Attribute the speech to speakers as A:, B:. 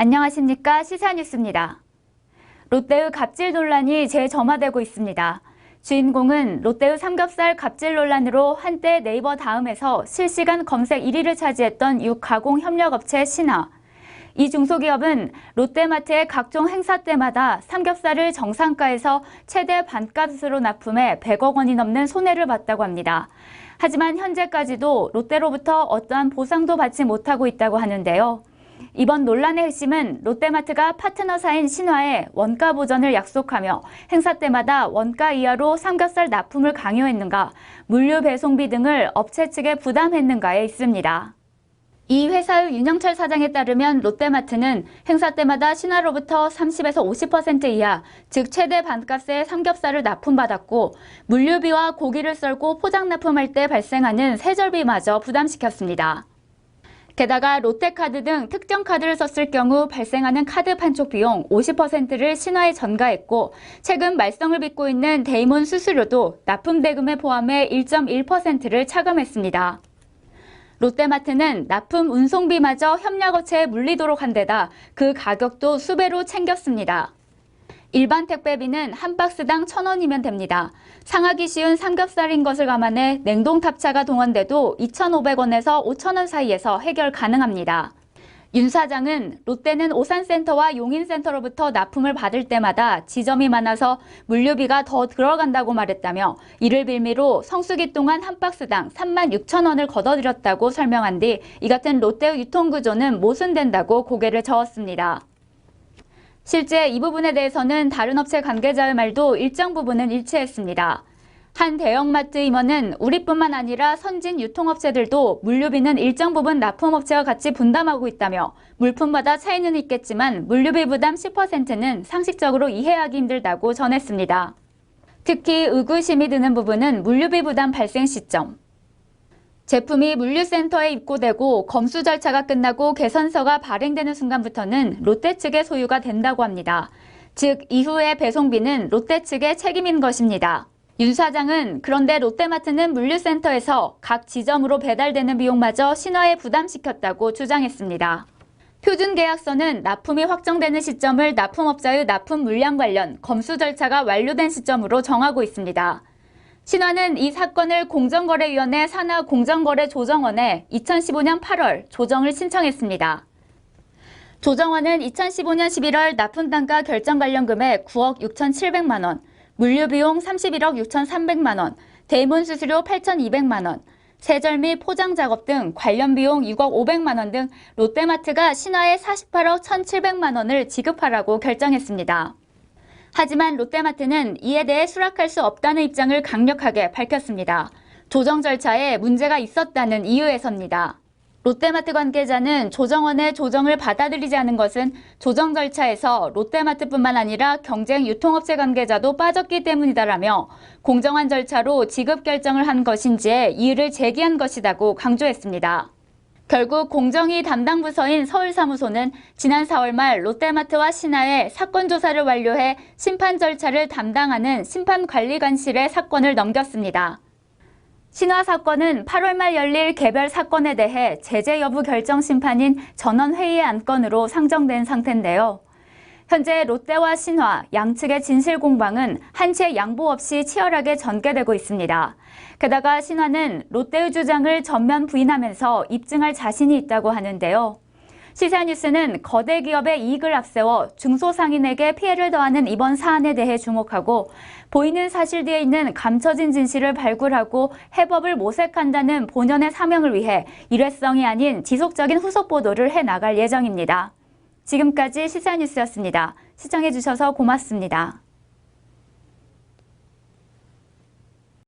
A: 안녕하십니까 시사뉴스입니다. 롯데의 갑질 논란이 재점화되고 있습니다. 주인공은 롯데의 삼겹살 갑질 논란으로 한때 네이버 다음에서 실시간 검색 1위를 차지했던 육가공 협력업체 신화. 이 중소기업은 롯데마트의 각종 행사 때마다 삼겹살을 정상가에서 최대 반값으로 납품해 100억 원이 넘는 손해를 봤다고 합니다. 하지만 현재까지도 롯데로부터 어떠한 보상도 받지 못하고 있다고 하는데요. 이번 논란의 핵심은 롯데마트가 파트너사인 신화에 원가 보전을 약속하며 행사 때마다 원가 이하로 삼겹살 납품을 강요했는가, 물류 배송비 등을 업체 측에 부담했는가에 있습니다. 이 회사의 윤영철 사장에 따르면 롯데마트는 행사 때마다 신화로부터 30에서 50% 이하, 즉 최대 반값의 삼겹살을 납품받았고 물류비와 고기를 썰고 포장 납품할 때 발생하는 세절비마저 부담시켰습니다. 게다가 롯데카드 등 특정 카드를 썼을 경우 발생하는 카드 판촉 비용 50%를 신화에 전가했고 최근 말썽을 빚고 있는 데이몬 수수료도 납품 대금에 포함해 1.1%를 차감했습니다. 롯데마트는 납품 운송비마저 협력업체에 물리도록 한 데다 그 가격도 수배로 챙겼습니다. 일반 택배비는 한 박스당 1,000원이면 됩니다. 상하기 쉬운 삼겹살인 것을 감안해 냉동 탑차가 동원돼도 2,500원에서 5,000원 사이에서 해결 가능합니다. 윤 사장은 롯데는 오산센터와 용인센터로부터 납품을 받을 때마다 지점이 많아서 물류비가 더 들어간다고 말했다며 이를 빌미로 성수기 동안 한 박스당 3만 6천 원을 걷어들였다고 설명한 뒤 이 같은 롯데의 유통구조는 모순된다고 고개를 저었습니다. 실제 이 부분에 대해서는 다른 업체 관계자의 말도 일정 부분은 일치했습니다. 한 대형마트 임원은 우리뿐만 아니라 선진 유통업체들도 물류비는 일정 부분 납품업체와 같이 분담하고 있다며 물품마다 차이는 있겠지만 물류비 부담 10%는 상식적으로 이해하기 힘들다고 전했습니다. 특히 의구심이 드는 부분은 물류비 부담 발생 시점. 제품이 물류센터에 입고되고 검수 절차가 끝나고 개선서가 발행되는 순간부터는 롯데 측의 소유가 된다고 합니다. 즉, 이후의 배송비는 롯데 측의 책임인 것입니다. 윤 사장은 그런데 롯데마트는 물류센터에서 각 지점으로 배달되는 비용마저 신화에 부담시켰다고 주장했습니다. 표준 계약서는 납품이 확정되는 시점을 납품업자의 납품 물량 관련 검수 절차가 완료된 시점으로 정하고 있습니다. 신화는 이 사건을 공정거래위원회 산하 공정거래조정원에 2015년 8월 조정을 신청했습니다. 조정원은 2015년 11월 납품단가 결정 관련 금액 9억 6,700만 원, 물류비용 31억 6,300만 원, 대문 수수료 8,200만 원, 세절 및 포장 작업 등 관련 비용 6억 500만 원 등 롯데마트가 신화에 48억 1,700만 원을 지급하라고 결정했습니다. 하지만 롯데마트는 이에 대해 수락할 수 없다는 입장을 강력하게 밝혔습니다. 조정 절차에 문제가 있었다는 이유에서입니다. 롯데마트 관계자는 조정원의 조정을 받아들이지 않은 것은 조정 절차에서 롯데마트뿐만 아니라 경쟁 유통업체 관계자도 빠졌기 때문이다라며 공정한 절차로 지급 결정을 한 것인지에 이유를 제기한 것이다고 강조했습니다. 결국 공정위 담당 부서인 서울사무소는 지난 4월 말 롯데마트와 신화에 사건 조사를 완료해 심판 절차를 담당하는 심판관리관실에 사건을 넘겼습니다. 신화 사건은 8월 말 열릴 개별 사건에 대해 제재 여부 결정 심판인 전원회의의 안건으로 상정된 상태인데요. 현재 롯데와 신화 양측의 진실 공방은 한치의 양보 없이 치열하게 전개되고 있습니다. 게다가 신화는 롯데의 주장을 전면 부인하면서 입증할 자신이 있다고 하는데요. 시사뉴스는 거대 기업의 이익을 앞세워 중소상인에게 피해를 더하는 이번 사안에 대해 주목하고 보이는 사실 뒤에 있는 감춰진 진실을 발굴하고 해법을 모색한다는 본연의 사명을 위해 일회성이 아닌 지속적인 후속 보도를 해 나갈 예정입니다. 지금까지 시사뉴스였습니다. 시청해주셔서 고맙습니다.